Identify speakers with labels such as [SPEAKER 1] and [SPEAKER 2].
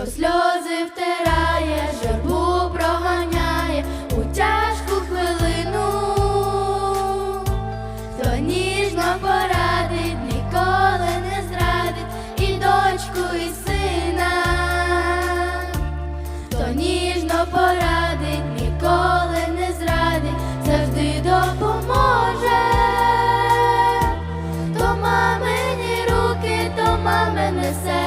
[SPEAKER 1] хто сльози втирає, журбу проганяє у тяжку хвилину, хто ніжно порадить, ніколи не зрадить і дочку, і сина, хто ніжно порадить, ніколи не зрадить, завжди допоможе, то мамині руки, то мамине серце.